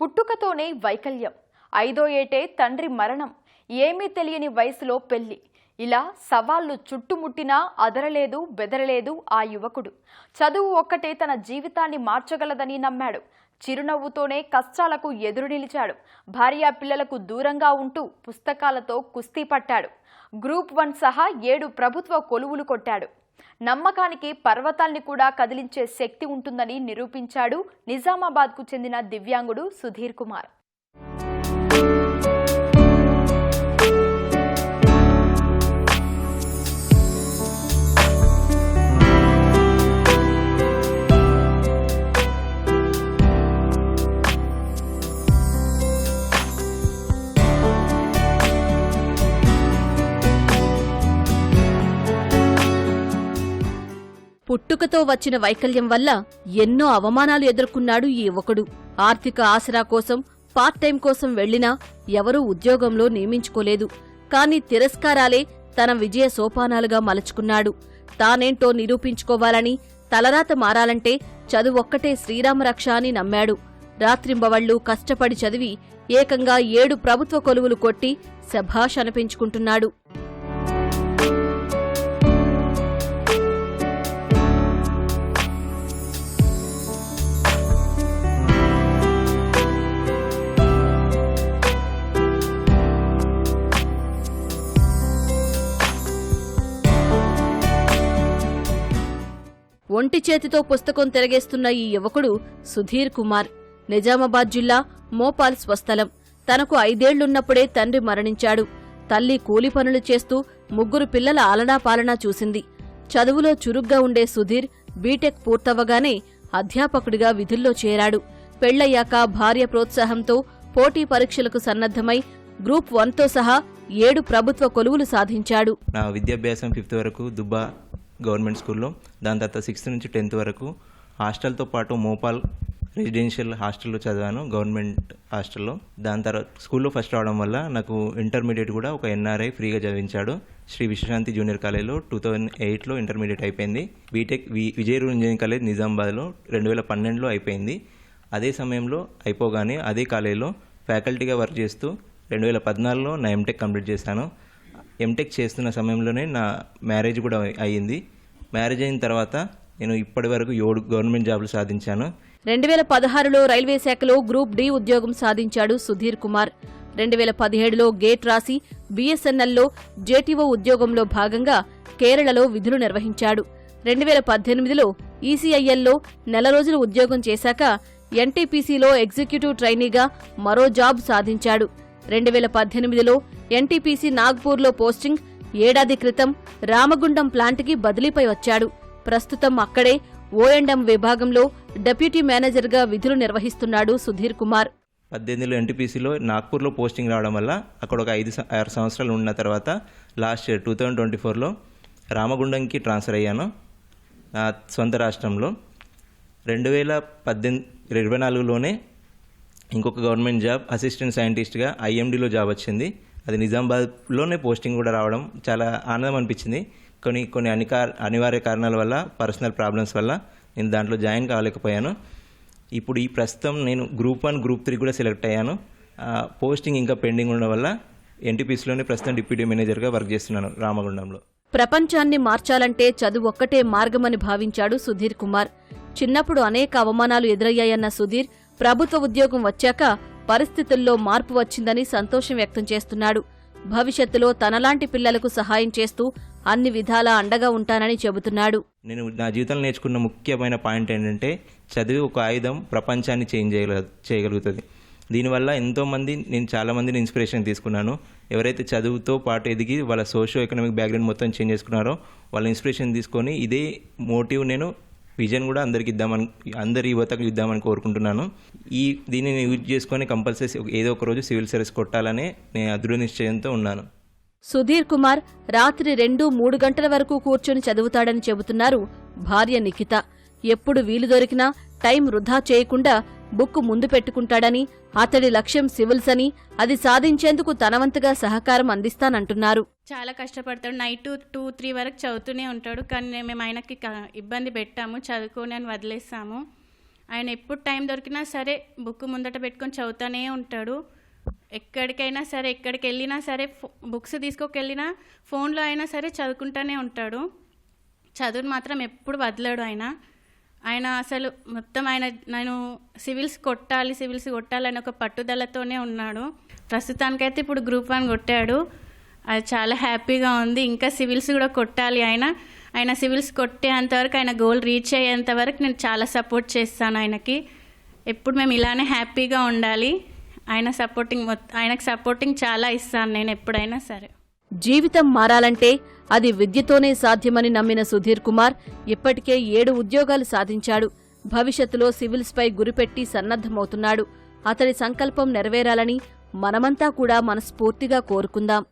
పుట్టుకతోనే వైకల్యం. ఐదో ఏటే తండ్రి మరణం. ఏమీ తెలియని వయసులో పెళ్ళి ఇలా సవాళ్ళు చుట్టుముట్టినా అదరలేదు బెదరలేదు ఆ యువకుడు. చదువు ఒక్కటే తన జీవితాన్ని మార్చగలదని నమ్మాడు. చిరునవ్వుతోనే కష్టాలకు ఎదురు నిలిచాడు. భార్య పిల్లలకు దూరంగా ఉంటూ పుస్తకాలతో కుస్తీ పట్టాడు. గ్రూప్ వన్ సహా ఏడు ప్రభుత్వ కొలువులు కొట్టాడు. నమ్మకానికి పర్వతాల్ని కూడా కదిలించే శక్తి ఉంటుందని నిరూపించాడు నిజామాబాద్కు చెందిన దివ్యాంగుడు సుధీర్ కుమార్. పుట్టుకతో వచ్చిన వైకల్యం వల్ల ఎన్నో అవమానాలు ఎదుర్కొన్నాడు ఈ యువకుడు. ఆర్థిక ఆసరా కోసం పార్ట్ టైం కోసం వెళ్ళినా ఎవరూ ఉద్యోగంలో నియమించుకోలేదు. కాని తిరస్కారాలే తన విజయ సోపానాలుగా మలుచుకున్నాడు. తానేంటో నిరూపించుకోవాలని తలరాత మారాలంటే చదువొక్కటే శ్రీరామరక్ష అని నమ్మాడు. రాత్రింబవళ్ళు కష్టపడి చదివి ఏకంగా ఏడు ప్రభుత్వ కొలువులు కొట్టి శభాష్ అనిపించుకుంటున్నాడు. ఒంటి చేతితో పుస్తకం తిరగేస్తున్న ఈ యువకుడు సుధీర్ కుమార్. నిజామాబాద్ జిల్లా మోపాల్ స్వస్థలం. తనకు ఐదేళ్ళున్నప్పుడే తండ్రి మరణించాడు. తల్లి కూలి పనులు చేస్తూ ముగ్గురు పిల్లల ఆలనాపాలనా చూసింది. చదువులో చురుగ్గా ఉండే సుధీర్ బీటెక్ పూర్తవగానే అధ్యాపకుడిగా విధుల్లో చేరాడు. పెళ్ళయ్యాక భార్య ప్రోత్సాహంతో పోటీ పరీక్షలకు సన్నద్ధమై గ్రూప్ వన్తో సహా ఏడు ప్రభుత్వ కొలువులు సాధించాడు. నా విద్యాభ్యాసం ఫిఫ్త్ వరకు దుబ్బా గవర్నమెంట్ స్కూల్లో. దాని తర్వాత సిక్స్త్ నుంచి టెన్త్ వరకు హాస్టల్తో పాటు మోపాల్ రెసిడెన్షియల్ హాస్టల్లో చదివాను గవర్నమెంట్ హాస్టల్లో. దాని తర్వాత స్కూల్లో ఫస్ట్ రావడం వల్ల నాకు ఇంటర్మీడియట్ కూడా ఒక ఎన్ఆర్ఐ ఫ్రీగా చదివించాడు. శ్రీ విశ్వశాంతి జూనియర్ కాలేజ్లో టూ థౌజండ్ ఎయిట్లో ఇంటర్మీడియట్ అయిపోయింది. బీటెక్ వి విజయరూర్ ఇంజనీరింగ్ కాలేజ్ నిజామాబాద్లో రెండు వేల పన్నెండులో అయిపోయింది. అదే సమయంలో అయిపోగానే అదే కాలేజీలో ఫ్యాకల్టీగా వర్క్ చేస్తూ రెండు వేల పద్నాలుగులో నా ఎంటెక్ కంప్లీట్ చేశాను. ఎంటెక్ చేస్తున్న సమయంలోనే నా మ్యారేజ్ కూడా అయ్యింది. మ్యారేజ్ అయిన తర్వాత నేను ఇప్పటి వరకు ఏడు గవర్నమెంట్ జాబ్లు సాధించాను. రెండు వేల పదహారులో రైల్వే శాఖలో గ్రూప్ డి ఉద్యోగం సాధించాడు సుధీర్ కుమార్. రెండు వేల పదిహేడులో గేట్ రాసి బీఎస్ఎన్ఎల్లో జేటీఓ ఉద్యోగంలో భాగంగా కేరళలో విధులు నిర్వహించాడు. రెండు వేల పద్దెనిమిదిలో ఈసీఐఎల్లో నెల రోజులు ఉద్యోగం చేశాక ఎన్టీపీసీలో ఎగ్జిక్యూటివ్ ట్రైనీగా మరో జాబ్ సాధించాడు. రెండు వేల పద్దెనిమిదిలో ఎన్టీపీసీ నాగ్పూర్లో పోస్టింగ్ ఏడాది క్రితం రామగుండం ప్లాంట్కి బదిలీపై వచ్చాడు. ప్రస్తుతం అక్కడే ఓఎండ్ఎం విభాగంలో డెప్యూటీ మేనేజర్గా విధులు నిర్వహిస్తున్నాడు సుధీర్ కుమార్. పద్దెనిమిదిలో ఎన్టీపీసీలో నాగ్పూర్లో పోస్టింగ్ రావడం వల్ల అక్కడ ఒక ఐదు ఆరు సంవత్సరాలు ఉన్న తర్వాత last year two thousand twenty ఫోర్లో రామగుండంకి ట్రాన్స్ఫర్ అయ్యాను. నా సొంత రాష్ట్రంలో. రెండు వేల పద్దెనిమిది ఇరవై నాలుగులోనే ఇంకొక గవర్నమెంట్ జాబ్ అసిస్టెంట్ సైంటిస్ట్గా ఐఎండీలో జాబ్ వచ్చింది. అది నిజామాబాద్లోనే పోస్టింగ్ కూడా రావడం చాలా ఆనందం అనిపించింది. కొన్ని కొన్ని అనికా అనివార్య కారణాల వల్ల పర్సనల్ ప్రాబ్లమ్స్ వల్ల నేను దాంట్లో జాయిన్ కాలేకపోయాను. ఇప్పుడు ఈ ప్రస్తుతం నేను గ్రూప్ వన్ గ్రూప్ త్రీ కూడా సెలెక్ట్ అయ్యాను. పోస్టింగ్ ఇంకా పెండింగ్ ఉండడం వల్ల ఎన్టీపీసీలోనే ప్రస్తుతం డిప్యూటీ మేనేజర్గా వర్క్ చేస్తున్నాను రామగుండంలో. ప్రపంచాన్ని మార్చాలంటే చదువు ఒక్కటే మార్గమని భావించాడు సుధీర్ కుమార్. చిన్నప్పుడు అనేక అవమానాలు ఎదురయ్యాయన్న సుధీర్ ప్రభుత్వ ఉద్యోగం వచ్చాక పరిస్థితుల్లో మార్పు వచ్చిందని సంతోషం వ్యక్తం చేస్తున్నాడు. భవిష్యత్తులో తనలాంటి పిల్లలకు సహాయం చేస్తూ అన్ని విధాలా అండగా ఉంటానని చెబుతున్నాడు. నేను నా జీవితంలో నేర్చుకున్న ముఖ్యమైన పాయింట్ ఏంటంటే చదివి ఒక ఆయుధం ప్రపంచాన్ని చేంజ్ చేయగల చేయగలుగుతుంది. దీనివల్ల ఎంతోమంది నేను చాలామందిని ఇన్స్పిరేషన్ తీసుకున్నాను. ఎవరైతే చదువుతో పాటు ఎదిగి వాళ్ళ సోషో ఎకనామిక్ బ్యాక్గ్రౌండ్ మొత్తం చేంజ్ చేసుకున్నారో వాళ్ళ ఇన్స్పిరేషన్ తీసుకొని ఇదే మోటివ్ నేను విజన్ కూడా అందరికి ఇద్దామని అందరి యువతకు ఇద్దామని కోరుకుంటున్నాను. ఈ దీనిని యూజ్ చేసుకొని కంపల్సరీ ఏదో ఒక రోజు సివిల్ సర్వీస్ కొట్టాలనే నేను అదృఢ నిశ్చయంతో ఉన్నాను. సుధీర్ కుమార్ రాత్రి రెండు మూడు గంటల వరకు కూర్చొని చదువుతాడని చెబుతున్నారు భార్య నిఖిత. ఎప్పుడు వీలు దొరికినా టైం వృధా చేయకుండా బుక్ ముందు పెట్టుకుంటాడని అతడి లక్ష్యం సివిల్స్ అని అది సాధించేందుకు తనవంతుగా సహకారం అందిస్తానంటున్నారు. చాలా కష్టపడతాడు. నైట్ టూ త్రీ వరకు చదువుతూనే ఉంటాడు. కానీ మేము ఆయనకి ఇబ్బంది పెట్టాము. చదువుకొని అని వదిలేస్తాము ఆయన ఎప్పుడు టైం దొరికినా సరే బుక్ ముందట పెట్టుకొని చదువుతూనే ఉంటాడు. ఎక్కడికైనా సరే ఎక్కడికి వెళ్ళినా సరే ఫో- బుక్స్ తీసుకోకెళ్ళినా ఫోన్లో అయినా సరే చదువుకుంటూనే ఉంటాడు. చదువుని మాత్రం ఎప్పుడు వదలడు ఆయన. ఆయన అసలు మొత్తం ఆయన నేను సివిల్స్ కొట్టాలి సివిల్స్ కొట్టాలని ఒక పట్టుదలతోనే ఉన్నాడు. ప్రస్తుతానికైతే ఇప్పుడు గ్రూప్ వన్ కొట్టాడు. అది చాలా హ్యాపీగా ఉంది. ఇంకా సివిల్స్ కూడా కొట్టాలి ఆయన. ఆయన సివిల్స్ కొట్టేంతవరకు ఆయన గోల్ రీచ్ అయ్యేంత వరకు నేను చాలా సపోర్ట్ చేస్తాను ఆయనకి. ఎప్పుడు మేము ఇలానే హ్యాపీగా ఉండాలి. ఆయన సపోర్టింగ్ మొత్తం ఆయనకు సపోర్టింగ్ చాలా ఇస్తాను నేను ఎప్పుడైనా సరే. జీవితం మారాలంటే అది విద్యతోనే సాధ్యమని నమ్మిన సుధీర్ కుమార్ ఇప్పటికే ఏడు ఉద్యోగాలు సాధించాడు. భవిష్యత్తులో సివిల్స్పై గురిపెట్టి సన్నద్ధమవుతున్నాడు. అతడి సంకల్పం నెరవేరాలని మనమంతా కూడా మనస్ఫూర్తిగా కోరుకుందాం.